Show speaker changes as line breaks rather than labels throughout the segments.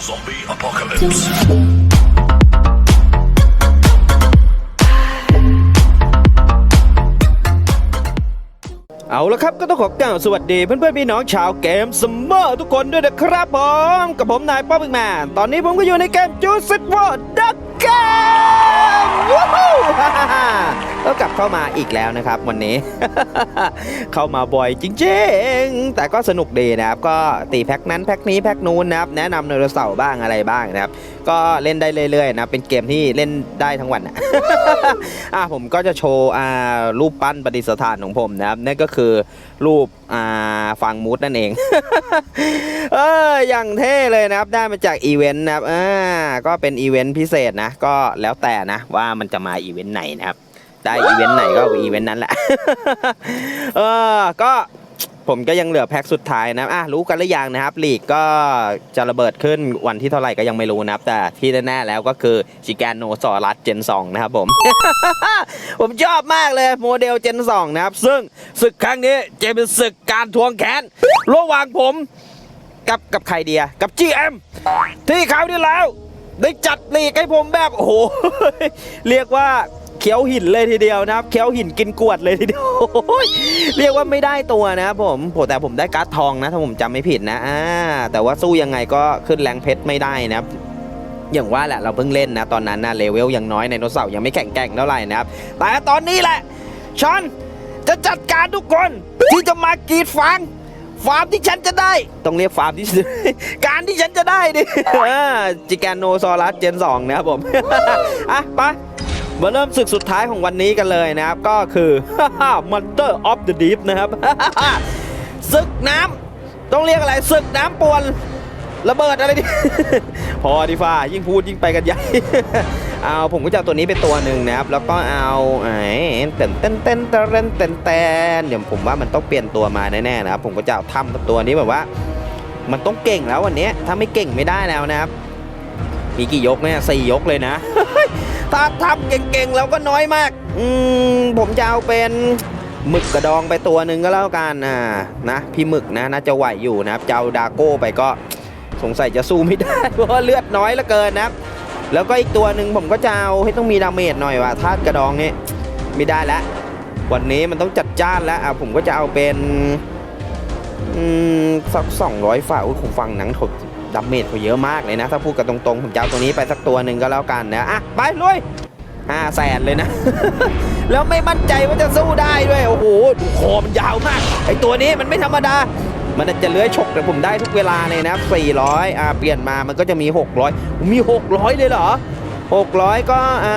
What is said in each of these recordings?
Zombie apocalypse.
เอาละครับก็ต้องขอกล่าวสวัสดีเพื่อนๆพี่น้องชาวเกมสมเมอร์ทุกคนด้วยนะครับผม กับผมนายป๊อปแมนตอนนี้ผมก็อยู่ในเกมจูสิกวอร์ดักเกมวู้ฮู้ ก็กลับเข้ามาอีกแล้วนะครับ วันนี้ เข้ามาบ่อยจริงๆ แต่ก็สนุกดีนะครับ ก็ตีแพ็คนั้นแพ็คนี้แพ็คนู้นนะครับ แนะนำไดโนเสาร์บ้างอะไรบ้างนะครับ ก็เล่นได้เรื่อยๆนะเป็นเกมที่เล่นได้ทั้งวันอะ อะผมก็จะโชว์อ่ารูปปั้นประดิษฐานของผมนะครับนั่นก็คือรูปอ่าฟังมูดนั่นเอง เอออย่างเท่เลยนะครับได้มาจากอีเวนต์นะครับอ่าก็เป็นอีเวนต์พิเศษนะ ก็แล้วแต่นะว่ามันจะมาอีเวนต์ไหนนะครับ ได้อีเวนต์ไหนก็อีเวนต์นั้นแหละ เออ ก็ผมก็ยังเหลือแพ็คสุดท้ายนะ อะรู้กันหรือยังนะครับ ลีกก็จะระเบิดขึ้นวันที่เท่าไหร่ก็ยังไม่รู้นะครับ แต่ที่แน่ๆแล้วก็คือชิแกนโนซอรัสเจน 2 นะครับผม ผมชอบมากเลยโมเดลเจน 2 นะครับ ซึ่งศึกครั้งนี้จะเป็นศึกการทวงแขนระหว่างผมกับกับใครเดียกับ GM ที่คราวที่แล้ว ได้จัดลีกให้ผมแบบโอ้โห เรียกว่า เขียวหินเลยทีเดียวนะครับเขียวหินกินกวดเลยทีเดียวเรียกว่าไม่ได้ตัวนะครับผมโหแต่ผมได้การ์ดทองนะถ้าผมจำไม่ผิดนะอ่าแต่ว่าสู้ยังไงก็ขึ้นแรงเพชรไม่ได้นะครับอย่างว่าแหละเราเพิ่งเล่นนะตอนนั้นนะเลเวลยังน้อยไดโนเสาร์ยังไม่แข็งแกร่งเท่าไหร่นะครับแต่ตอนนี้แหละฉันจะจัดการทุกคนที่จะมากรีดฟางฟาร์มที่ฉันจะได้ต้องเรียกฟาร์มที่การที่ฉันจะได้ดิจิแกนโนซอรัสเจน2นะครับผมอะไป มาเริ่มศึกสุดท้ายของวันนี้กันเลยนะครับ ก็คือ Monster of the Deep นะครับศึกน้ำต้องเรียกอะไรศึกน้ำปวนระเบิดอะไรดิ พอดีฟ้ายิ่งพูดยิ่งไปกันใหญ่ เอาผมก็จะตัวนี้เป็นตัวหนึ่งนะครับ แล้วก็เอาไอ้เต้นเต้นเต้นเต้นเต้นเต้นเต้นเดี๋ยวผมว่ามันต้องเปลี่ยนตัวมาแน่ๆนะครับ ผมก็จะเอาทำตัวนี้แบบว่า มันต้องเก่งแล้ววันนี้ถ้าไม่เก่งไม่ได้แล้วนะครับ มีกี่ยกเนี่ยสี่ยกเลยนะ ถ้าทำเก่งๆแล้วก็น้อยมาก อืมผมจะเอาเป็นหมึกกระดองไปตัวหนึ่งก็แล้วกันอ่านะ พี่หมึกนะน่าจะไหวอยู่นะครับจะเอาดาโก้ไปก็สงสัยจะสู้ไม่ได้ เพราะว่าเลือดน้อยเหลือเกินนะครับ แล้วก็อีกตัวหนึ่งผมก็จะเอาให้ต้องมีดาเมจหน่อยว่ะธาตุกระดองนี่ไม่ได้แล้ววันนี้มันต้องจัดจ้านแล้วอะผมก็จะเอาเป็นสักสองร้อยฝ่าผมฟังหนังเขา ดาเมจเขาเยอะมากเลยนะ ถ้าพูดกันตรงๆ ผมจะเอาตัวนี้ไปสักตัวหนึ่งก็แล้วกันนะอะไปลุยห้าแสนเลยนะ แล้วไม่มั่นใจว่าจะสู้ได้ด้วย โอ้โหดูคอมันยาวมาก ไอตัวนี้มันไม่ธรรมดา มันจะเลื้อยฉกแต่ผมได้ทุกเวลาเลยนะ 400 อ่า เปลี่ยนมามันก็จะมี 600 มี 600 เลยเหรอ 600 ก็อ่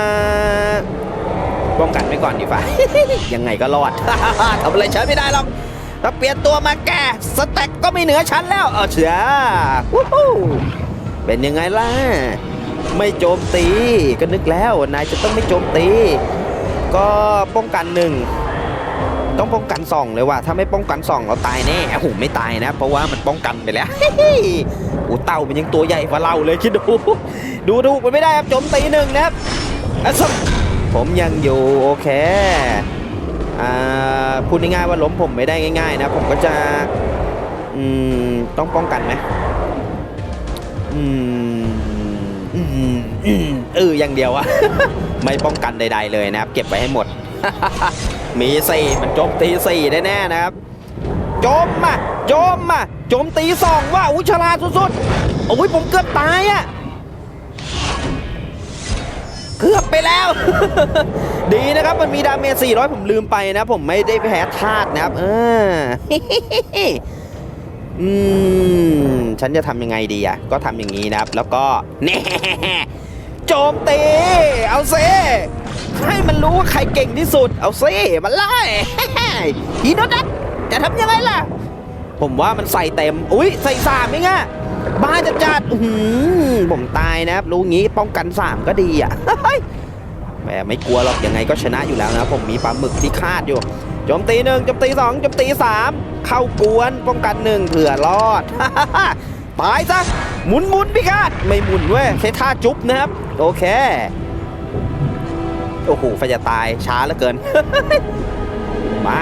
าป้องกันไปก่อนดีฝ่า ยังไงก็รอดทำอะไรฉันไม่ได้หรอก ถ้าเปลี่ยนตัวมาแกสแต็กก็ไม่เหนือฉันแล้วเออเชียวู้ฮู้เป็นยังไงล่ะ ไม่โจมตีก็นึกแล้วนายจะต้องไม่โจมตี ก็ป้องกันหนึ่งต้องป้องกันสองเลยว่ะถ้าไม่ป้องกันสองเราตายแน่โอ้โหไม่ตายนะ เพราะว่ามันป้องกันไปแล้วโอ้เต่ามันยังตัวใหญ่กว่าเราเลยคิดดูดูถูกมันไม่ได้ครับโจมตีหนึ่งนะครับผมยังอยู่โอเค พูดง่ายๆว่าล้มผมไม่ได้ง่าย ๆ นะ ผมก็จะต้องป้องกันไหมอืมอืมอืมเอออย่างเดียวอะไม่ป้องกันใด ๆ เลยนะครับ เก็บไว้ให้หมด มีสี่มันจมตีสี่แน่ๆนะครับจมมาจมมาจมตีสองว่าอุ้ยฉลาดสุดๆโอ้ยผมเกือบตายอะ กือบไปแล้ว ดีนะครับมันมีดาเมจ400 ผมลืมไปนะ ผมไม่ได้แพ้ธาตุนะครับเอออืม ฉันจะทำยังไงดีอะ ก็ทำอย่างนี้นะครับ แล้วก็แน่โจมตี เอาเซให้มันรู้ว่าใครเก่งที่สุด เอาเซมันไล่ฮีโนดัตจะทำยังไงล่ะ ผมว่ามันใส่เต็ม อุ้ยใส่สามเองอะ บ้าจะจัดอื้อหือผมตายนะครับรู้งี้ป้องกันสามก็ดีอะแหมไม่กลัวหรอกยังไงก็ชนะอยู่แล้วนะผมมีปลาหมึกที่คาดอยู่โจมตีหนึ่งโจมตีสองโจมตีสามเข้ากวนป้องกันหนึ่งเผื่อรอดตายซะหมุนหมุนพี่คาดไม่หมุนเว้ยใช้ท่าจุ๊บนะครับ โอเคโอ้โหไฟจะตายช้าเหลือเกินมา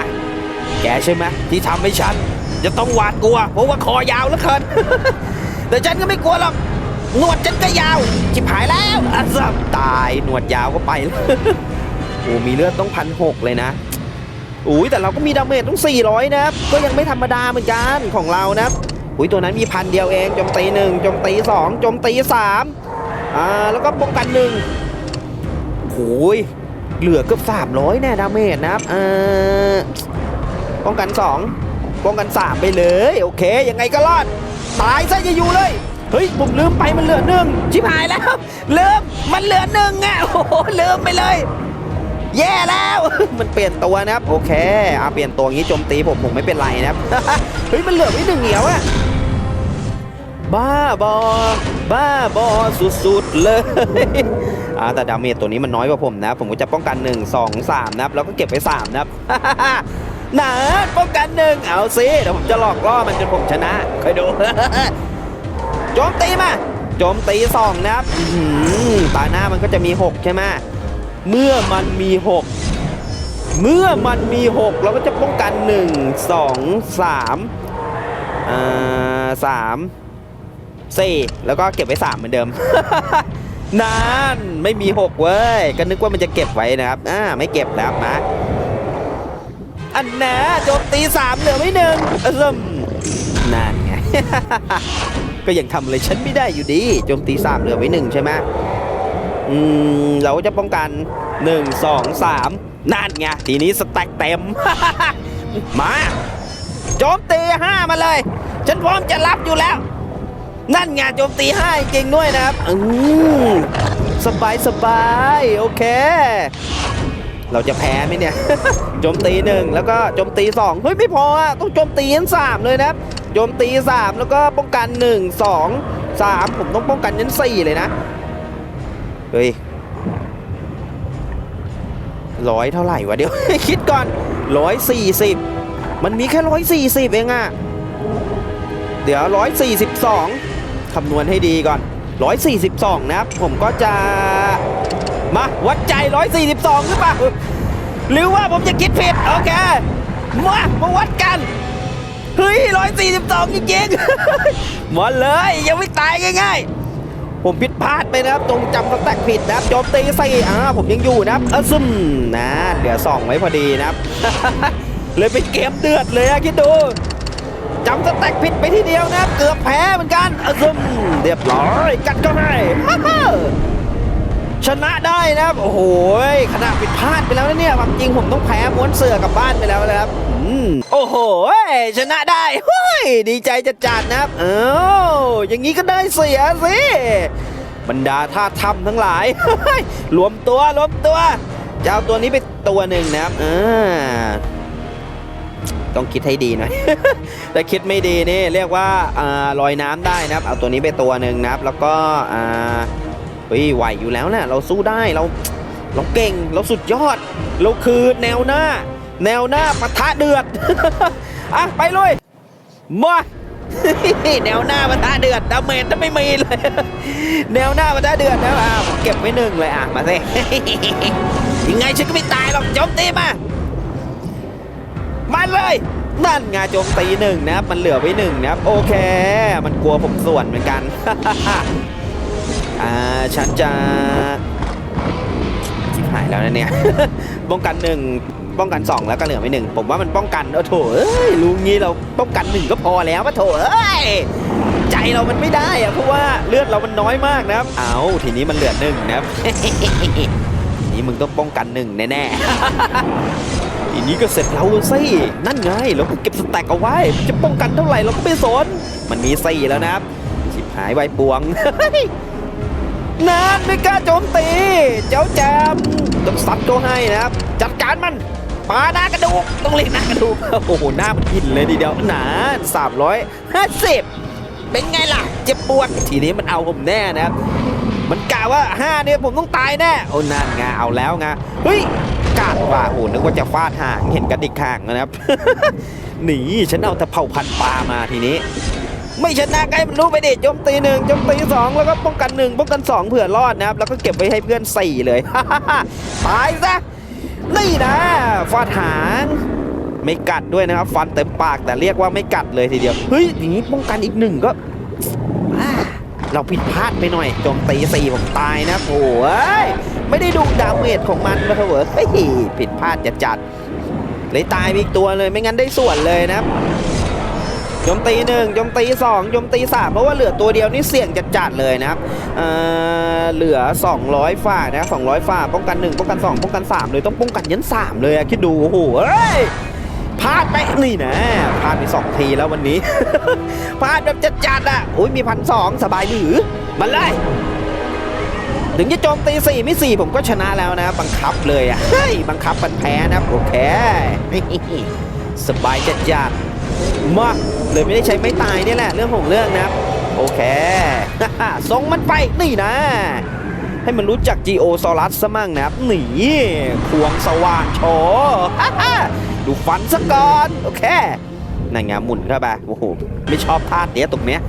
แกใช่ไหมที่ทำให้ฉัน จะต้องหวาดกลัว เพราะว่าคอยาวเหลือเกิน แต่ฉันก็ไม่กลัวหรอก หนวดฉันก็ยาวชิบหายแล้วอะสับตายหนวดยาวก็ไปแล้วโอ้มีเลือดต้องพันหกเลยนะอุ้ยแต่เราก็มีดาเมจต้อง 400 นะครับ ก็ยังไม่ธรรมดาเหมือนกันของเรานะครับอุ้ยตัวนั้นมีพันเดียวเองโจมตีหนึ่งโจมตีสองโจมตีสามอ่าแล้วก็ป้องกันหนึ่งโอ้ยเหลือเกือบ300แน่ดาเมจนะครับเออป้องกันสองป้องกันสามไปเลย โอเค ยังไงก็รอด ตายซะจะอยู่เลย เฮ้ย ผมลืมไปมันเหลือหนึ่งชิบหายแล้ว ลืม มันเหลือหนึ่งอะ โอ้โห ลืมไปเลย แย่แล้ว มันเปลี่ยนตัวนะครับ โอเคเอาเปลี่ยนตัวงี้โจมตีผมผมไม่เป็นไรนะครับ เฮ้ย มันเหลือไว้หนึ่งเหนียวอะบ้าบอ บ้าบอสุดๆเลยอ่าแต่ดาเมจตัวนี้มันน้อยกว่าผมนะ ผมก็จะป้องกัน 1 2 3 นะครับ แล้วก็เก็บไป3นะครับ หนาป้องกันหนึ่งเอาสิเดี๋ยวผมจะหลอกล่อมันจนผมชนะคอยดู โจมตีมา โจมตีสองนะครับตาหน้ามันก็จะมี 6 ใช่ไหมเมื่อมันมี 6 เมื่อมันมี 6 เราก็จะป้องกัน 1 2 3อ่าสามสี่แล้วก็เก็บไว้ 3 เหมือนเดิมนานไม่มี 6 เว้ย ก็นึกว่ามันจะเก็บไว้นะครับอ่าไม่เก็บแล้วมา อันนะโจมตี3เหลือไว้หนึ่งอะซึมนั่นไง ก็ยังทำอะไรฉันไม่ได้อยู่ดี โจมตี3เหลือไว้หนึ่งใช่ไหมอืมเราก็จะป้องกัน1 2 3นั่นไง ทีนี้สแต็กเต็ม มาโจมตี5มาเลย ฉันพร้อมจะรับอยู่แล้ว นั่นไงโจมตี5จริงด้วยนะครับ อืมสบายสบายโอเค เราจะแพ้ไหมเนี่ยโจมตีหนึ่งแล้วก็โจมตีสองเฮ้ยไม่พออะต้องโจมตียันสามเลยนะโจมตีสามแล้วก็ป้องกันหนึ่งสองสามผมต้องป้องกันยันสี่เลยนะเฮ้ยร้อยเท่าไหร่วะเดี๋ยวคิดก่อนร้อยสี่สิบมันมีแค่ร้อยสี่สิบเองอะเดี๋ยวร้อยสี่สิบสองคำนวณให้ดีก่อนร้อยสี่สิบสองนะครับผมก็จะ มาวัดใจ 142 หรือเปล่า หรือว่าผมจะคิดผิด โอเค มามาวัดกัน เฮ้ย 142 จริงๆมาเลย ยังไม่ตายง่ายๆ ผมผิดพลาดไปนะครับ ตรงจำสแต็กผิดนะครับโจมตีใส่อ่าผมยังอยู่นะครับอซึมนะเหลือ2ไว้พอดีนะครับ เลยเป็นเกมเดือดเลยอะคิดดูจำสแต็กผิดไปทีเดียวนะครับ เกือบแพ้เหมือนกันอซึมเรียบร้อยกัดก็ให้ ชนะได้นะครับ โอ้โหขนาดผิดพลาดไปแล้วนะเนี่ยความจริงผมต้องแพ้ม้วนเสือกลับบ้านไปแล้วนะครับอืมโอ้โหชนะได้เฮ้ยดีใจจัดจัดๆนะครับ เอออย่างนี้ก็ได้เสียสิบรรดาท่าทำทั้งหลายเฮ้ยรวมตัวรวมตัวจะเอาตัวนี้ไปตัวหนึ่งนะครับอ่าต้องคิดให้ดีหน่อยแต่คิดไม่ดีนี่เรียกว่าอ่าลอยน้ำได้นะครับ เอาตัวนี้ไปตัวหนึ่งนะครับ แล้วก็อ่า เฮ้ยไหวอยู่แล้วนะเราสู้ได้เราเราเก่งเราสุดยอด เราคือแนวหน้า แนวหน้าปะทะเดือดอะไปเลยมาแนวหน้าปะทะเดือดดาเมจจะไม่มีเลย แนวหน้าปะทะเดือดนะอะเก็บไว้หนึ่งเลยอะมาสิยังไงฉันก็ไม่ตายหรอกโจมตีมามาเลยนั่นไงโจมตีหนึ่งนะครับมันเหลือไว้หนึ่งนะครับโอเค มันกลัวผมส่วนเหมือนกัน อ่าฉันจะชิบหายแล้วนะเนี่ย ป้องกันหนึ่งป้องกันสองแล้วก็เหลือไม่หนึ่งผมว่ามันป้องกันเออโถเอ้ยรู้งี้เราป้องกันหนึ่งก็พอแล้วปะโถเอ้ยใจเรามันไม่ได้อะเพราะว่าเลือดเรามันน้อยมากนะครับ เอาทีนี้มันเหลือหนึ่งนะครับ ทีนี้มึงต้องป้องกันหนึ่งแน่ๆ ทีนี้ก็เสร็จเราสินั่นไงเราก็เก็บสแต็กเอาไว้ จะป้องกันเท่าไหร่เราก็ไม่สน มันมีสี่แล้วนะครับชิบหายไวปวง นานไม่กล้าโจมตี เจ้าแจมต้องซัดก็ให้นะครับ จัดการมันปาหน้ากระดูกต้องเรียกหน้ากระดูกโอ้โหหน้ามันหินเลยทีเดียวหนาสามร้อยห้าสิบเป็นไงล่ะ เจ็บปวดทีนี้มันเอาผมแน่นะครับ มันกะว่าห้าเนี่ยผมต้องตายแน่โอ้นั่นไงเอาแล้วไงเฮ้ยกาดว่าโอ้นึกว่าจะฟาดห่างเห็นกระดิกห่างนะครับหนีฉันเอาแต่เผ่าพันปลามาทีนี้ ไม่ชนะใกล้มันรู้ไปดิโจมตีหนึ่งโจมตีสองแล้วก็ป้องกันหนึ่งป้องกันสองเผื่อรอดนะครับ แล้วก็เก็บไว้ให้เพื่อนสี่เลยตายซะนี่นะฟาดหางไม่กัดด้วยนะครับ ฟันเต็มปากแต่เรียกว่าไม่กัดเลยทีเดียวเฮ้ยอย่างนี้ป้องกันอีกหนึ่งก็เราผิดพลาดไปหน่อยโจมตีสี่ผมตายนะโอ้ยไม่ได้ดูดาเมจของมันมาเถอะเว้ยเฮ้ยผิดพลาดจะจัดเลยตายอีกตัวเลยไม่งั้นได้ส่วนเลยนะครับ โจมตีหนึ่งโจมตีสองโจมตีสามเพราะว่าเหลือตัวเดียวนี่เสี่ยงจัดๆเลยนะครับเอ่อเหลือ 200 ฝ่านะ200 ฝ่าป้องกันหนึ่งป้องกันสองป้องกันสามเลยต้องป้องกันยันสามเลยคิดดูโอ้โหเอ้ยพลาดไปนี่นะพลาดไปสองทีแล้ววันนี้พลาดแบบจัดๆอะอุ้ยมีพันสองสบายหรือมาเลยถึงจะโจมตีสี่ไม่สี่ผมก็ชนะแล้วนะ บังคับเลยอะเฮ้ยบังคับมันแพ้นะโอเคสบายจัดจัดๆ มาเลยไม่ได้ใช้ไม่ตายนี่แหละเรื่องของเรื่องนะครับโอเคส่งมันไปนี่นะ ให้มันรู้จัก Geo ซอรัสซะมั่งนะครับหนีควงสว่านโชดูฟันซะก่อน โอเคนั่นไงหมุนเข้าไปโอ้โหไม่ชอบพลาดเนี้ยวตรงเนี้ย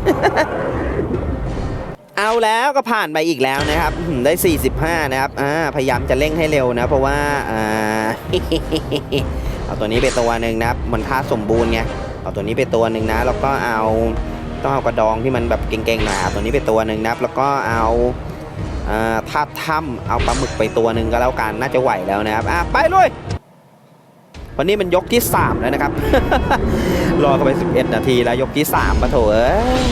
เอาแล้วก็ผ่านไปอีกแล้วนะครับ ได้ 45 นะครับพยายามจะเร่งให้เร็วนะ เพราะว่าอ่า เอาตัวนี้ไปตัวหนึ่งนะครับมันค่าสมบูรณ์ไงเอาตัวนี้ไปตัวหนึ่งนะ แล้วก็เอาต้องเอากระดองที่มันแบบเก่งๆหน่อยเอาตัวนี้ไปตัวหนึ่งนะแล้วก็เอาอ่าธาตุถ้ำเอาปลาหมึกไปตัวหนึ่งก็แล้วกันน่าจะไหวแล้วนะครับอะไปเลยวันนี้มันยกที่ 3 แล้วนะครับ รอเข้าไป 11 นาทีแล้วยกที่3มาโถเอ้ย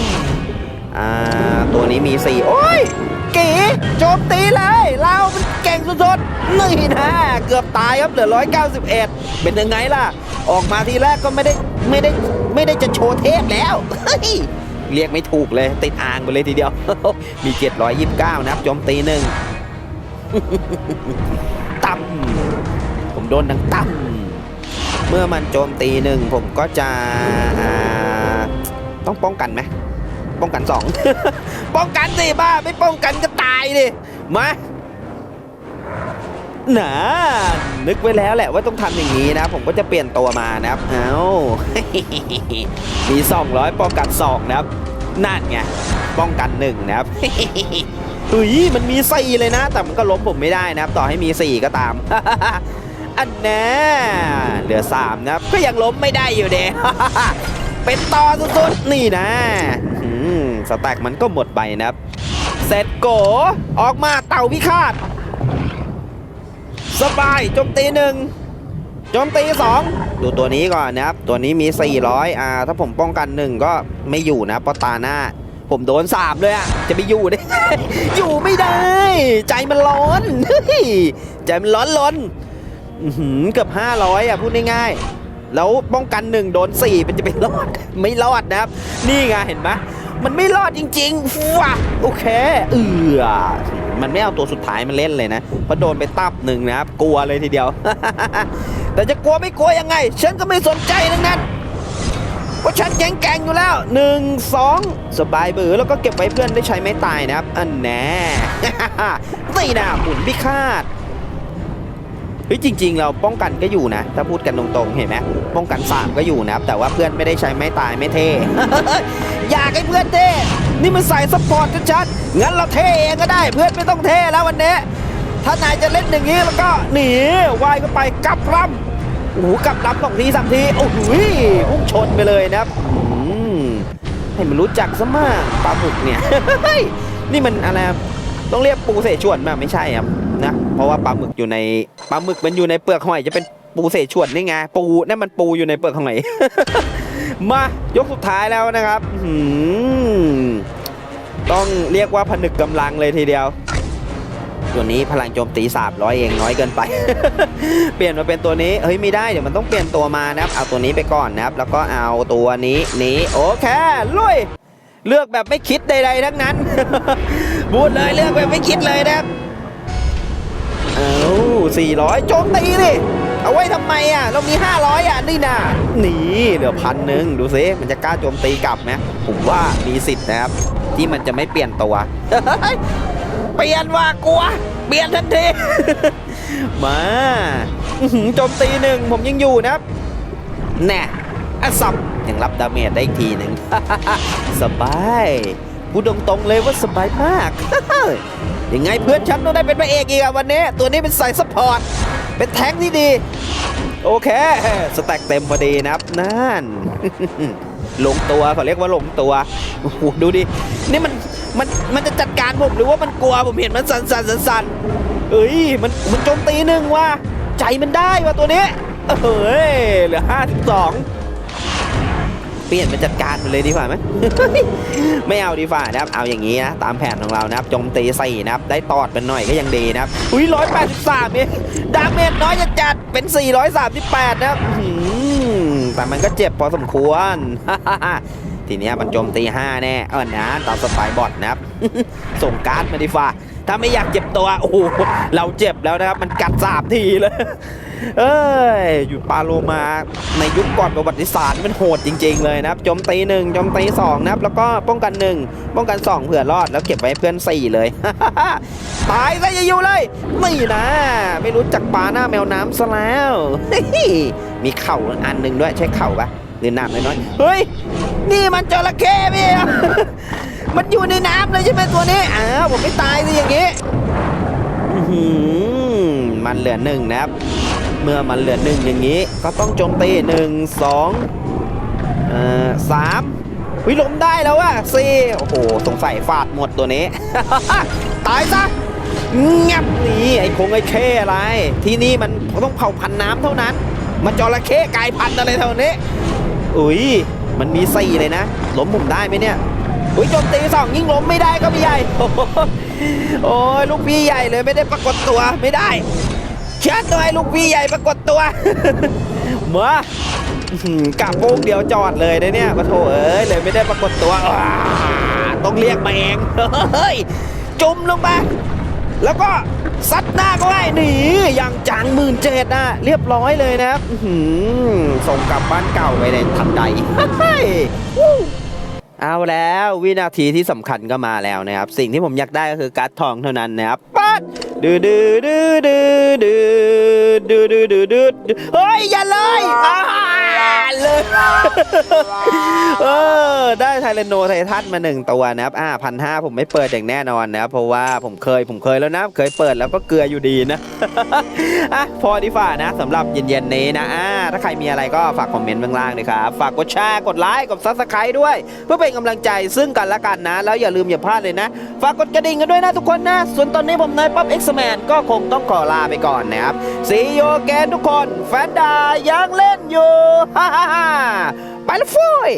อ่าตัวนี้มี 4 โอ้ย ก๋โจมตีเลยเรามันเก่งสุดๆนี่นะเกือบตายครับเหลือ 191 เป็นยังไงล่ะ ออกมาทีแรกก็ไม่ได้ไม่ได้ไม่ได้จะโชว์เทพแล้วเฮ้ยเรียกไม่ถูกเลยติดอ่างไปเลยทีเดียว มี 729 นะครับโจมตีหนึ่งต่ำผมโดนดังต่ำเมื่อมันโจมตีหนึ่งผมก็จะต้องป้องกันไหมป้องกันสอง ป้องกันสิบ้าไม่ป้องกันก็ตายดิมาหนานึกไว้แล้วแหละว่าต้องทำอย่างนี้นะ ผมก็จะเปลี่ยนตัวมานะครับ เอามี 200 ป้องกันสองนะครับนั่นไงป้องกันหนึ่งนะครับอุ้ยมันมีสี่เลยนะ แต่มันก็ล้มผมไม่ได้นะครับ ต่อให้มีสี่ก็ตาม อันแน่เหลือสามนะครับ ก็ยังล้มไม่ได้อยู่เด้เป็นต่อสุดๆนี่นะ สแต็กมันก็หมดไปนะครับ เสร็จโก ออกมาเต่าพิฆาต สบายโจมตีหนึ่งโจมตีสองดูตัวนี้ก่อนนะครับ ตัวนี้มี 400อ่าถ้าผมป้องกันหนึ่งก็ไม่อยู่นะเพราะตาหน้า ผมโดนสามเลยอะจะไปอยู่ได้ อยู่ไม่ได้ ใจมันร้อน ใจมันร้อนร้อนเกือบ500อะพูดง่ายๆแล้วป้องกันหนึ่งโดนสี่มันจะไปรอด ไม่รอดนะครับ นี่ไงเห็นไหม มันไม่รอดจริงๆว้าโอเค เอือมันไม่เอาตัวสุดท้ายมาเล่นเลยนะเพราะโดนไปตับหนึ่งนะครับ กลัวเลยทีเดียว แต่จะกลัวไม่กลัวยังไง ฉันก็ไม่สนใจทั้งนั้นเพราะฉันแข็งแกร่งอยู่แล้วหนึ่งสองสบายเบือแล้วก็เก็บไว้เพื่อนได้ใช้ไม่ตายนะครับ อันแน่นี่นะหมุนพิฆาต เฮ้ยจริง ๆ เราป้องกันก็อยู่นะ ถ้าพูดกันตรงๆเห็นไหมป้องกันสามก็อยู่นะครับแต่ว่าเพื่อนไม่ได้ใช้ไม่ตายไม่เท่อยากให้เพื่อนเท่นี่มันใส่สปอร์ตชัดๆงั้นเราเท่เองก็ได้เพื่อนไม่ต้องเท่แล้ววันนี้ถ้านายจะเล่นอย่างนี้แล้วก็หนีว่ายก็ไปกลับรำโอ้โหกลับรับสองทีสามทีโอ้โหพุ่งชนไปเลยนะครับอืมให้มันรู้จักซะมากปลาหมึกเนี่ยนี่มันอะไรต้องเรียกปูเสฉวนแบบไม่ใช่ครับ นะ เพราะว่าปลาหมึกอยู่ในปลาหมึกมันอยู่ในเปลือกหอยจะเป็นปูเสฉวนนี่ไงปูนั่นมันปูอยู่ในเปลือกหอยมายกสุดท้ายแล้วนะครับต้องเรียกว่าผนึกกำลังเลยทีเดียว ตัวนี้พลังโจมตี300 เองน้อยเกินไป เปลี่ยนมาเป็นตัวนี้เฮ้ยไม่ได้เดี๋ยวมันต้องเปลี่ยนตัวมานะครับ เอาตัวนี้ไปก่อนนะครับ แล้วก็เอาตัวนี้นี้โอเคลุยเลือกแบบไม่คิดใดๆทั้งนั้นพูดเลยเลือกแบบไม่คิดเลยนะครับ เอา400โจมตีดิเอาไว้ทำไมอะเรามี500อะนี่นะนี่เหลือพันหนึ่งดูซิมันจะกล้าโจมตีกลับไหมผมว่ามีสิทธิ์นะครับ ที่มันจะไม่เปลี่ยนตัวเปลี่ยนว่ากลัว เปลี่ยนทันที มาโจมตีหนึ่งผมยังอยู่นะครับแน่อะสับยังรับดาเมจได้อีกทีหนึ่งสบายพูดตรงๆเลยว่าสบายมาก ยังไงเพื่อนฉันต้องได้เป็นพระเอกอีกอะวันนี้ ตัวนี้เป็นสายซัพพอร์ต เป็นแท้งที่ดี โอเค สแต็กเต็มพอดีนะครับนั่นลงตัวเขาเรียกว่าลงตัวโอ้โหดูดิ นี่มัน มัน มันจะจัดการผมหรือว่ามันกลัวผมเห็นมันสั่นสั่นสั่นสั่นเอ้ย มัน มันโจมตีหนึ่งว่ะ ใจมันได้ว่ะตัวนี้เฮ้ย เหลือห้าสิบสอง เปลี่ยนเป็นจัดการมันเลยดีกว่าไหม ไม่เอาดีกว่านะครับ เอาอย่างนี้นะ ตามแผนของเรานะครับ จมตีสี่นะครับ ได้ตอดเป็นหน่อยก็ยังดีนะครับ อุ้ยร้อยแปดสิบสามเองดาเมจน้อยจะจัดเป็น 438 นะครับอื้อหือแต่มันก็เจ็บพอสมควร ทีนี้มันโจมตี5แน่ เออนะตามสไตล์บอทนะครับ ส่งการ์ดมาดีฟ้า ถ้าไม่อยากเจ็บตัวโอ้โหเราเจ็บแล้วนะครับ มันกัดสามทีเลยเอ้ยอยู่ปาโลมาในยุคก่อนประวัติศาสตร์มันโหดจริง ๆ เลยนะครับโจมตีหนึ่งโจมตีสองนะครับ แล้วก็ป้องกันหนึ่งป้องกันสองเผื่อรอดแล้วเก็บไว้เพื่อนสี่เลยตายซะอย่าอยู่เลยนี่นะ ไม่รู้จักปลาหน้าแมวน้ำซะแล้วมีเข่าอันหนึ่งด้วยใช่เข่าปะหรือหนักน้อยๆเฮ้ย นี่มันจระเข้พี่ มันอยู่ในน้ำเลยใช่ไหมตัวนี้อ้าวผมไม่ตายสิอย่างงี้มันเหลือหนึ่งนะครับ เมื่อมันเหลือหนึ่งอย่างนี้ ก็ต้องโจมตีหนึ่งสองเอ่อสามวิล้มได้แล้ววะสี่โอ้โหสงสัยฟาดหมดตัวนี้ ตายซะงับนี่ไอ้คงไอ้เข้อะไร ที่นี่มันต้องเผาพันน้ำเท่านั้น มันจระเข้กายพันอะไรเท่านี้อุ้ยมันมีสี่เลยนะล้มผมได้ไหมเนี่ย อุ้ยโจมตีสองยิ่งล้มไม่ได้ก็พี่ใหญ่โอ้โหโอ้ยลูกพี่ใหญ่เลยไม่ได้ปรากฏตัวไม่ได้เชิดตัวให้ลูกพี่ใหญ่ปรากฏตัวเมื่อกะโป้งเดียวจอดเลยนะเนี่ยปะโถเอ้ยเลยไม่ได้ปรากฏตัวต้องเรียกมาเองเฮ้ยจุ่มลงไปแล้วก็ซัดหน้าก็ได้หนีอย่างจังหมื่นเจ็ดนะเรียบร้อยเลยนะครับส่งกลับบ้านเก่าไปในทันใด เอาแล้ววินาทีที่สำคัญก็มาแล้วนะครับ สิ่งที่ผมอยากได้ก็คือการ์ดทองเท่านั้นนะครับปัดดื้อดื้อดื้อดื้อ ดื้อดื้อดื้อดื้อดื้อเฮ้ยอย่าเลยอ่าเลยเออได้ไทเลนโนไททันมาหนึ่งตัวนะครับอ่าพันห้าผมไม่เปิดอย่างแน่นอนนะครับเพราะว่าผมเคยผมเคยแล้วนะเคยเปิดแล้วก็เกลืออยู่ดีนะอะพอดีฝ่านะสำหรับเย็นๆนี้นะอ่าถ้าใครมีอะไรก็ฝากคอมเมนต์ข้างล่างเลยครับฝากกดแชร์กดไลค์กดซับสไครต์ด้วย เพื่อเป็นกำลังใจซึ่งกันและกันนะ แล้วอย่าลืมอย่าพลาดเลยนะ ฝากกดกระดิ่งกันด้วยนะทุกคนนะ ส่วนตอนนี้ผมนายป๊อปเอ็กซ์แมนก็คงต้องขอลาไปก่อนนะครับซีโยแกนทุกคน แฟนดายังเล่นอยู่ ฮ่าฮ่าฮ่าไปแล้วฟุ้ย